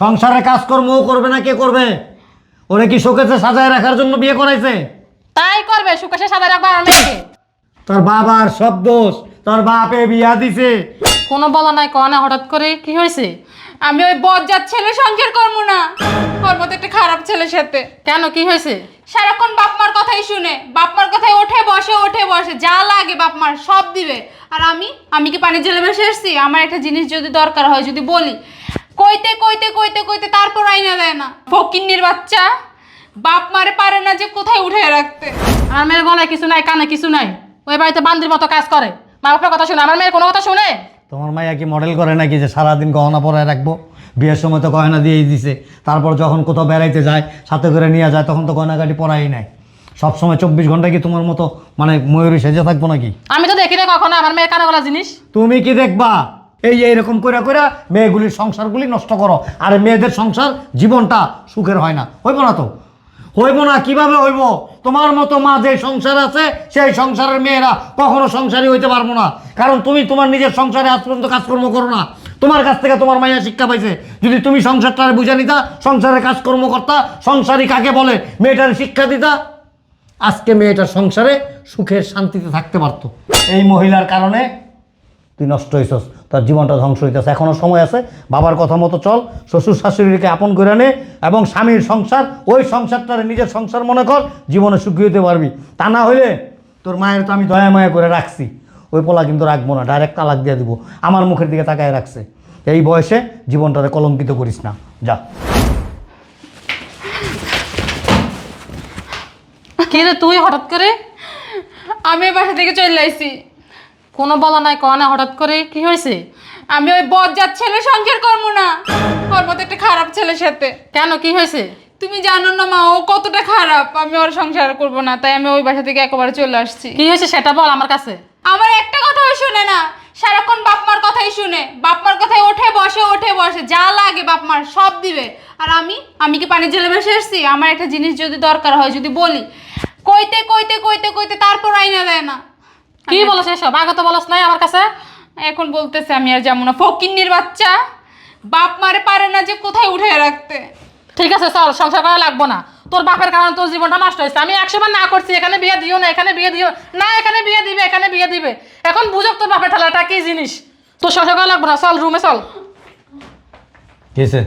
সংসারে কাজকর্ম ও করবে না কে করবে? ওরে কি শোকেছে সাজায় রাখার জন্য বিয়ে করাইছে? তাই করবে সুকেশে সাদা রাখবা মেয়েকে তোর বাবার সব দোষ তোর বাপে বিয়া দিছে। কোনো বলা নাই কনা হঠাৎ করে কি হয়েছে? আমি ওই বজ্জাত ছেলে সংসার করব না। ওর মতো একটা খারাপ ছেলের সাথে। কেন কি হয়েছে? সারাক্ষণ বাপ মার কথাই শুনে। বাপ মার কথাই ওঠে বসে ওঠে বসে। যা লাগে বাপ মার সব দিবে। আর আমি আমি কি পানি জেলে বসে এসছি আমার একটা জিনিস যদি দরকার হয় যদি বলি। কইতে কইতে কইতে কইতে তারপর আইনা দেয় না। ফকিন্নির বাচ্চা বাপ মারে পারে না যে কোথায় উঠে রাখতে। আমার মেয়ের গলায় কিছু নাই কানে কিছু নাই। ওই বাড়িতে বান্দির মতো কাজ করে। মা বাপের কথা শুনে আমার মেয়ের কোনো কথা শুনে? তোমার মাইয়া কি মডেল করে নাকি যে সারাদিন গহনা পরায় রাখব? বিয়ের সময় তো গয়না দিয়েই দিছে। তারপর যখন কোথাও বেড়াইতে যায় সাথে করে নিয়ে যায় তখন তো গয়নাগাটি পরাই নাই। সবসময় চব্বিশ ঘণ্টা কি তোমার মতো মানে ময়ূরী সেজে থাকব নাকি? আমি তো দেখি না কখনো আমার মেয়ের কানে গলা জিনিস। তুমি কি দেখবা? এই এইরকম করে করে মেয়েগুলির সংসারগুলি নষ্ট করো। আর মেয়েদের সংসার জীবনটা সুখের হয় না। হইব না তো? হইব না, কীভাবে হইব? তোমার মতো মা যে সংসার আছে, সেই সংসারের মেয়েরা কখনো সংসারই হইতে পারব না। কারণ তুমি তোমার নিজের সংসারে আজ পর্যন্ত কাজকর্ম করো না। তোমার কাছ থেকে তোমার মাইয়া শিক্ষা পাইছে। যদি তুমি সংসারটা বুঝে নিতা, সংসারে কাজকর্ম করতা সংসারই কাকে বলে, মেয়েটার শিক্ষা দিতা, আজকে মেয়েটার সংসারে সুখের শান্তিতে থাকতে পারতো। এই মহিলার কারণে তুই নষ্ট হইছস তার জীবনটা ধ্বংস হইতেছে। এখনও সময় আছে বাবার কথা মতো চল শ্বশুর শাশুড়িকে আপন করে নে এবং স্বামীর সংসার ওই সংসারটারে নিজের সংসার মনে কর জীবনে সুখী হতে পারবি। তা না হইলে তোর মায়ের তো আমি দয়া মায়া করে রাখছি। ওই পোলা কিন্তু রাখব না ডাইরেক্ট তালাক দিয়ে দিব। আমার মুখের দিকে তাকায় রাখছে। এই বয়সে জীবনটারে কলঙ্কিত করিস না। যা। কি রে তুই হঠাৎ করে? আমি বাসা থেকে চলে আইছি। কোনো বলা নাই কয় না হঠাৎ করে কি হয়েছে? আমি ওই বজ্জাত ছেলে সংসার করব না। ওর মতো একটা খারাপ ছেলের সাথে। কেন কি হয়েছে? তুমি জানো না মা ও কতটা খারাপ। আমি ওর সংসার করব না তাই আমি ওই বাসা থেকে একেবারে চলে আসছি। কি হয়েছে সেটা বল আমার কাছে। আমার একটা কথাও শুনে না। সারাক্ষণ বাপ মার কথাই শুনে। বাপ মার কথাই ওঠে বসে ওঠে বসে। যা লাগে বাপ মার সব দিবে। আর আমি আমি কি পানি জেলে বসে এসছি আমার একটা জিনিস যদি দরকার হয় যদি বলি। কইতে কইতে কইতে কইতে তারপর আইনা দেয় না। কি বলছ এসব? আগে তো বলস নাই আমার কাছে? এখন বলতেছে আমি আর যেমন না। ফকিন্নির বাচ্চা বাপ মারে পারে না যে কোথায় উঠে রাখতে। ঠিক আছে চল সংসার করা লাগবো না। তোর বাপের কারণে তোর জীবনটা নষ্ট হয়েছে। আমি একশো বার না করছি এখানে বিয়ে দিও না এখানে বিয়ে দিও না এখানে বিয়ে দিবে এখানে বিয়ে দিবে। এখন বুঝক তোর বাপের ঠেলাটা কি জিনিস? তোর সংসার করা লাগবো না। চল রুমে চল। কেছে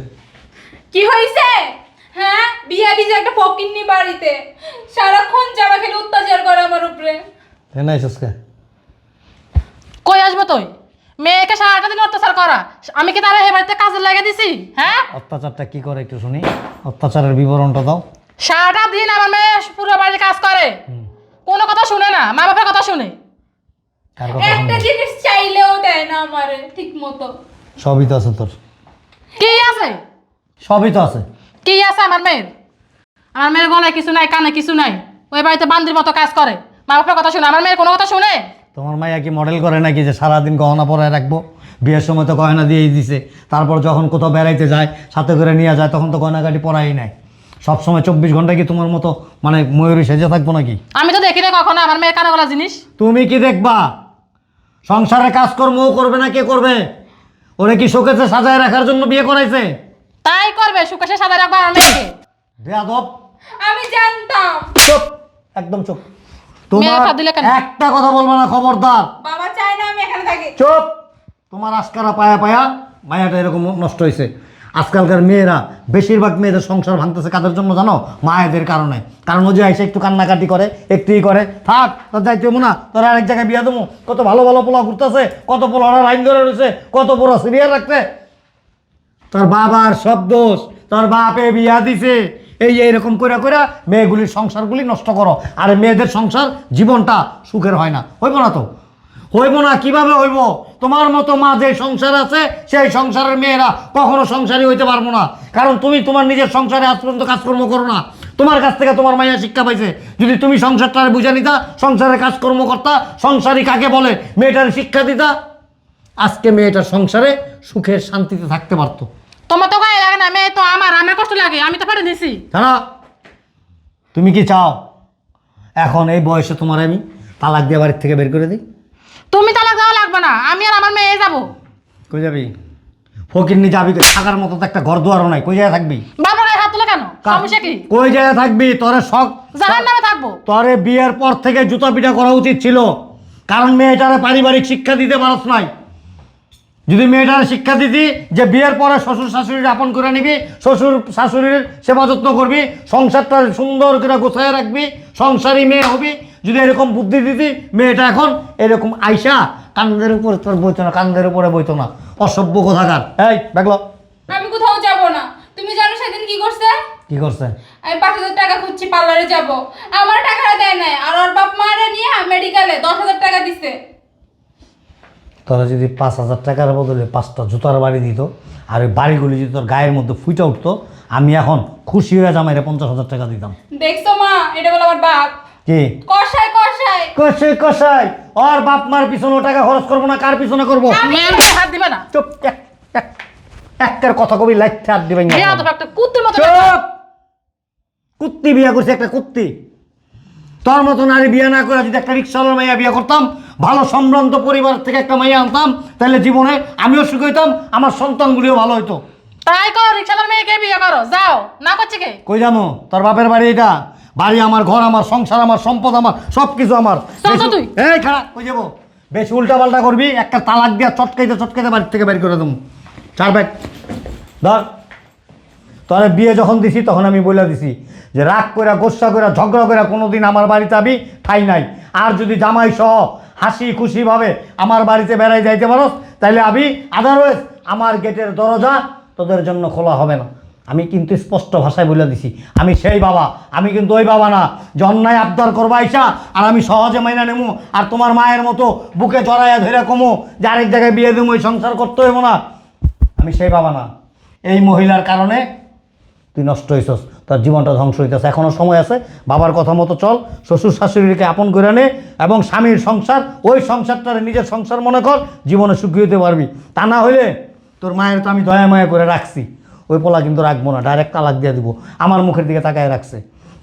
কি হয়েছে? হ্যাঁ? বিয়া দিছে একটা ফকিন্নি বাড়িতে। সারাক্ষণ জামা খেলে অত্যাচার করে আমার উপরে। আইসস কে? কই আসব তুই? মেয়েকে সারাটা দিন অত্যাচার করা। আমি কি তারা এ বাড়িতে কাজে লাগিয়ে দিছি? হ্যাঁ? অত্যাচারটা কি করে একটু শুনি? অত্যাচারের বিবরণটা দাও। সারাটা দিন আমার মেয়ে পুরো বাড়িতে কাজ করে। কোনো কথা শুনে না মা বাবার কথা শুনে। কার কথা একটা? জিনিস চাইলেও দেয় না আমারে ঠিক মতো সবই তো আছে তোর। কি আছে? সবই তো আছে। কি আছে আমার মেয়ের? আমার মেয়ের গলায় কিছু নাই কানে কিছু নাই। ওই বাড়িতে বান্দির মতো কাজ করে। মা বাবার কথা শুনে আমার মেয়ের কোনো কথা শুনে? তোমার মাইয়া কি মডেল করে নাকি যে সারাদিন গহনা পরায় রাখব? বিয়ের সময় তো গয়না দিয়েই দিছে। তারপর যখন কোথাও বেড়াইতে যায় সাথে করে নিয়ে যায় তখন তো গয়নাগাটি পরাই নাই। সবসময় চব্বিশ ঘণ্টা কি তোমার মতো মানে ময়ূরী সেজে থাকব নাকি? আমি তো দেখি না কখনো আমার মেয়ের কানে জিনিস? তুমি কি দেখবা? সংসারে কাজকর্ম করবে না কে করবে? ওরে কি শোকেছে সাজায় রাখার জন্য বিয়ে করাইছে? তাই করবে সুকেশে সাদা রাখবা আমার মেয়েকে। বেয়াদব। আমি জানতাম। চুপ একদম চুপ। মেয়ে তোমার একটা কথা বলব না খবরদার। বাবা চায় না আমি এখানে থাকি। চুপ। তোমার আজকারা পায়া পায়া মায়াটা এরকম নষ্ট হয়েছে আজকালকার মেয়েরা বেশিরভাগ মেয়েদের সংসার ভাঙতেছে কাদের জন্য জানো? মায়েদের কারণে। কারণ ও যে এসে একটু কান্নাকাটি করে একটুই করে থাক তোর যাইতে হব না তোর আরেক জায়গায় বিয়া দেবো। কত ভালো ভালো পোলা ঘুরতেছে কত পোলারা লাইন ধরে রয়েছে কত বড় সিরিয়াল রাখতে। তোর বাবার সব দোষ তোর বাপে বিয়া দিছে। এই যে এরকম করে করে মেয়েগুলির সংসারগুলি নষ্ট করো। আর মেয়েদের সংসার জীবনটা সুখের হয় না। হইব না তো? হইব না, কীভাবে হইব? তোমার মতো মা যে সংসার আছে, সেই সংসারের মেয়েরা কখনো সংসারই হইতে পারব না। কারণ তুমি তোমার নিজের সংসারে আজ পর্যন্ত কাজকর্ম করো না। তোমার কাছ থেকে তোমার মাইয়া শিক্ষা পাইছে। যদি তুমি সংসারটা বুঝে নিতা, সংসারে কাজকর্ম করতা সংসারই কাকে বলে, মেয়েটার শিক্ষা দিতা, আজকে মেয়েটার সংসারে সুখের শান্তিতে থাকতে পারতো। তোমার তো না মেয়ে তো আমার আমার কষ্ট লাগে আমি তো পারে দিছি জানা তুমি কি চাও? এখন এই বয়সে তোমার আমি তালাক দিয়ে বাড়ির থেকে বের করে দিই? তুমি তালাক দেওয়া লাগবে না আমি আর আমার মেয়ে যাব। কই যাবি? ফকির নিয়ে যাবি কই? থাকার মতো তো একটা ঘর দুয়ারও নাই কই জায়গায় থাকবি? বাবার গায়ে হাত তুলে কেন? সমস্যা কি? কই জায়গায় থাকবি? তোরে শখ জাহান নামে থাকব। তোরে বিয়ের পর থেকে জুতা পিটা করা উচিত ছিল। কারণ মেয়েটারে পারিবারিক শিক্ষা দিতে পারস নাই। যদি মেয়েটার শিক্ষা দিতি যে বিয়ের পরে শ্বশুর শাশুড়ির আপন করে নিবি শ্বশুর শাশুড়ির সেবা যত্ন করবি সংসারটা সুন্দর করে গোছায় রাখবি সংসারী মেয়ে হবি যদি এরকম বুদ্ধি দিতি মেয়েটা এখন এরকম আইসা কান্দের উপরে তোর বইতো না কান্দের উপরে বইতো না। অসভ্য কোথাকার। এই দেখল আমি কোথাও যাব না। তুমি জানো সেদিন কি করছে? কি করছে? আমি পাঁচ হাজার টাকা খুঁজছি পার্লারে যাব। আমার টাকাটা দেয় নাই আর ওর বাপ মারে নিয়ে মেডিকেলে দশ হাজার টাকা দিছে। তোরা যদি পাঁচ হাজার টাকার বদলে পাঁচটা জুতার বাড়ি দিত আর ওই বাড়িগুলি যদি তোর গায়ের মধ্যে ফুটে উঠতো আমি এখন খুশি হয়ে জামাইরে পঞ্চাশ হাজার টাকা দিতাম। দেখছ মা এটা বলে আমার বাপ। কি? কষাই কষাই কষে কষাই ওর বাপ মার পিছনে টাকা খরচ করব না কার পিছনে করব? হাত দিবে না? চুপ এক এক- একটার কথা কবি লাইটটা হাত দিবেন কুত্তির মতো চুপ! কুত্তি বিয়া করছে একটা কুত্তি। তোর মতো নারী বিয়ে না করে যদি একটা রিক্সাওয়ালার মাইয়া বিয়ে করতাম ভালো সম্ভ্রান্ত পরিবার থেকে একটা মাইয়া আনতাম তাহলে জীবনে আমিও সুখী হইতাম আমার সন্তানগুলিও ভালো হইতো। তাই করো রিক্সালার মেয়েকে বিয়ে করো যাও না করছে কে? কই জানো তোর বাপের বাড়ি এটা বাড়ি আমার ঘর আমার সংসার আমার সম্পদ আমার সব কিছু আমার। চল তো বেশি- তুই। এই খারাপ কই যাব? বেশি উল্টা পাল্টা করবি একটা তালাক দিয়া চটকাইতে চটকাইতে বাড়ি থেকে বের করে দেবো। চার ব্যাগ। ধর তোর বিয়ে যখন দিছি তখন আমি বলে দিছি যে রাগ করে গোসা করে ঝগড়া করে কোনোদিন আমার বাড়িতে আবি ঠাই নাই। আর যদি জামাই সহ হাসি খুশিভাবে আমার বাড়িতে বেড়াই যাইতে পারস তাহলে আবি আদারওয়াইজ আমার গেটের দরজা তোদের জন্য খোলা হবে না। আমি কিন্তু স্পষ্ট ভাষায় বলে দিছি, আমি সেই বাবা, আমি কিন্তু ওই বাবা না। যে অন্যায় আবদার করবা আইসা, আর আমি সহজে মাইনা নেব আর তোমার মায়ের মতো বুকে জড়াইয়া ধরে কমো, যে আরেক জায়গায় বিয়ে দেবো ওই সংসার করতে হইব না। আমি সেই বাবা না। এই মহিলার কারণে তুই নষ্ট হইছস। তোর জীবনটা ধ্বংস হইতেছে। এখনও সময় আছে বাবার কথা মতো চল শ্বশুর শাশুড়িকে আপন করে নে এবং স্বামীর সংসার ওই সংসারটারে নিজের সংসার মনে কর জীবনে সুখী হতে পারবি। তা না হইলে তোর মায়ের তো আমি দয়া মায়া করে রাখছি। ওই পোলা কিন্তু রাখব না ডাইরেক্ট তালাক দিয়ে দিব। আমার মুখের দিকে তাকায় রাখছে।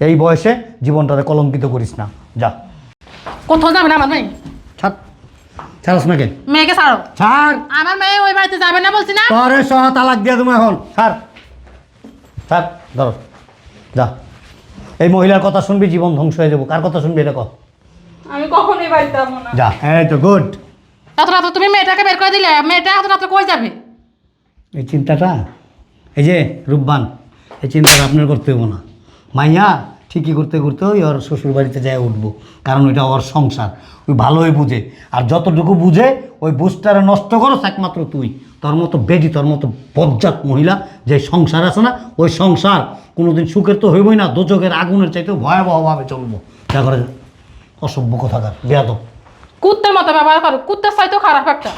এই বয়সে জীবনটারে কলঙ্কিত করিস না। যা। কোথাও যাবে না আমার মেয়ে? ছাড়। ছাড়স না কেন মেয়েকে ছাড়ো। ছাড়। আমার মেয়ে ওই বাড়িতে যাবে না বলছি না? তোরে সহ তালাক দিয়ে দেবো এখন। ছাড়। ছাড়। ধরো। যা। এই মহিলার কথা শুনবি জীবন ধ্বংস হয়ে যাব। কার কথা শুনবি এটা কর। আমি কখনোই বাড়িতে যাব না। যা। এই তো গুড। এত রাত্রে তুমি মেয়েটাকে বের করে দিলে মেয়েটা এত রাত্রে কই যাবে? এই চিন্তাটা এই যে রূপবান এই চিন্তাটা আপনার করতে হব না। মাইয়া ঠিকই করতে করতে ওই ওর শ্বশুর বাড়িতে যায় উঠবো কারণ ওইটা ওর সংসার। ওই ভালোই বুঝে। আর যতটুকু বুঝে ওই বুঝটারে নষ্ট করো একমাত্র তুই। তোর মতো বেদি, তার মতো বজ্জাত মহিলা যে সংসার আছে না, ওই সংসার কোনোদিন সুখের তো হইবই না দোচকের আগুনের চাইতেও ভয়াবহভাবে চলবো। যা করে, অসভ্য কথা কথাকার, বেয়াদব। কুত্তের মতো ব্যবহার করো, কুত্তের চাইতেও খারাপ একটা।